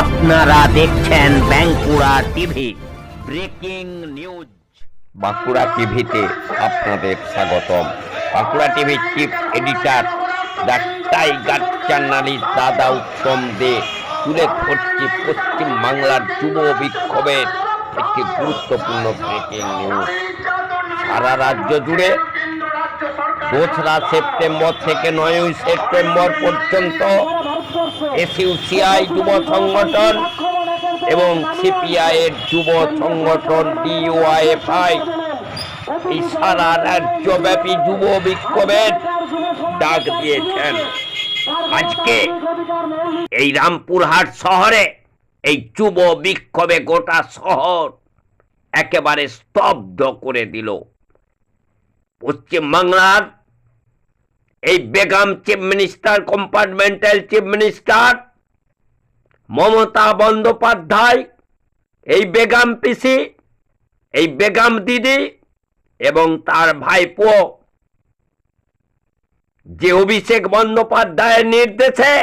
আপনারা দেখছেন Bankura TV. Breaking news. Bankura টিভিতে আপনাদের স্বাগতম। বাঁকুড়া টিভির chief editor the tiger journalist দাদা উত্তম দে তুলে ধরছি পশ্চিম বাংলার যুব বিক্ষোভের একটি গুরুত্বপূর্ণ ব্রেকিং নিউজ। সারা রাজ্য জুড়ে দোসরা সেপ্টেম্বর থেকে নয়ই সেপ্টেম্বর পর্যন্ত এসইউসিআই যুব সংগঠন এবং সিপিআই এর যুব সংগঠন ডিওয়াইএফআই এই সারা রাজ্যব্যাপী যুব বিক্ষোভের ডাক দিয়েছেন। আজকে এই রামপুরহাট শহরে এই যুব বিক্ষোভে গোটা শহর একেবারে স্তব্ধ করে দিল। পশ্চিমবাংলার এই Begum chief minister compartmental chief minister Mamata Bandyopadhyay, এই বেগম পিসি, এই বেগম দিদি এবং তার ভাইপো যে অভিষেক বন্দ্যোপাধ্যায়ের নির্দেশে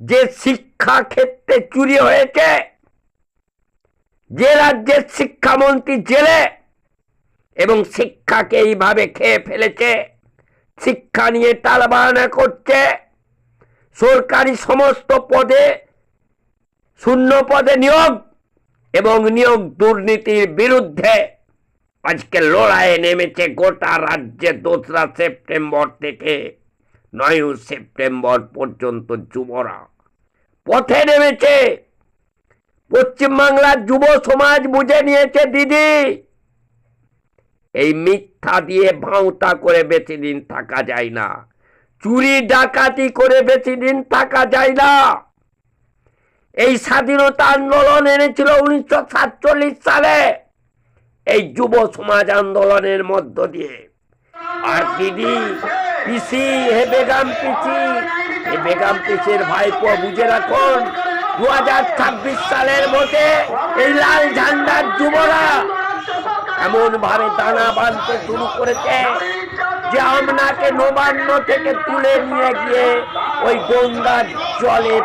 যে শিক্ষা ক্ষেত্রে চুরি হয়েছে, যে রাজ্যের শিক্ষামন্ত্রী জেলে এবং শিক্ষাকে এইভাবে খেয়ে ফেলেছে শিক্ষা নিয়ে টালবাহানা করছে। সরকারি সমস্ত পদে শূন্য পদে নিয়োগ এবং নিয়োগ দুর্নীতির বিরুদ্ধে আজকে লড়াইয়ে নেমেছে গোটা রাজ্যে দোসরা সেপ্টেম্বর থেকে নয় সেপ্টেম্বর পর্যন্ত যুবরা। পথে নেমেছে। পশ্চিমবাংলার যুব সমাজ বুঝে নিয়েছে দিদি। এই মিথ্যা দিয়ে ভাঁওতা করে বেশি দিন থাকা যায় না। চুরি ডাকাতি করে বেশি দিন থাকা যায় না। এই স্বাধীনতা আন্দোলন এনেছিল উনিশশো সাতচল্লিশ সালে। এই যুব সমাজ আন্দোলনের মধ্য দিয়ে। আর দিদি, পিসি, হে বেগাম পিসি, হে বেগাম পিসির ভাইপো, বুঝে রাখুন দু হাজার ছাব্বিশ সালের ভোটে এই লাল ঝান্ডার যুবরা এমন ভাবে দানা বাঁধতে শুরু করেছে যে আপনাকে নবান্ন থেকে তুলে নিয়ে গিয়ে ওই গঙ্গার জলে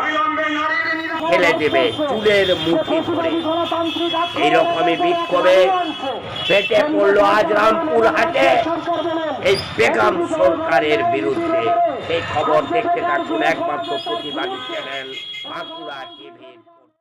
ফেলে দেবে, চুলের মুঠি ধরে। এইরকমই বিক্ষোভে পেটে পড়ল আজ রামপুর হাটে। এই বেগম সরকারের বিরুদ্ধে সেই খবর দেখতে থাকুন একমাত্র প্রতিবাদী চ্যানেল বাঁকুড়া টিভির।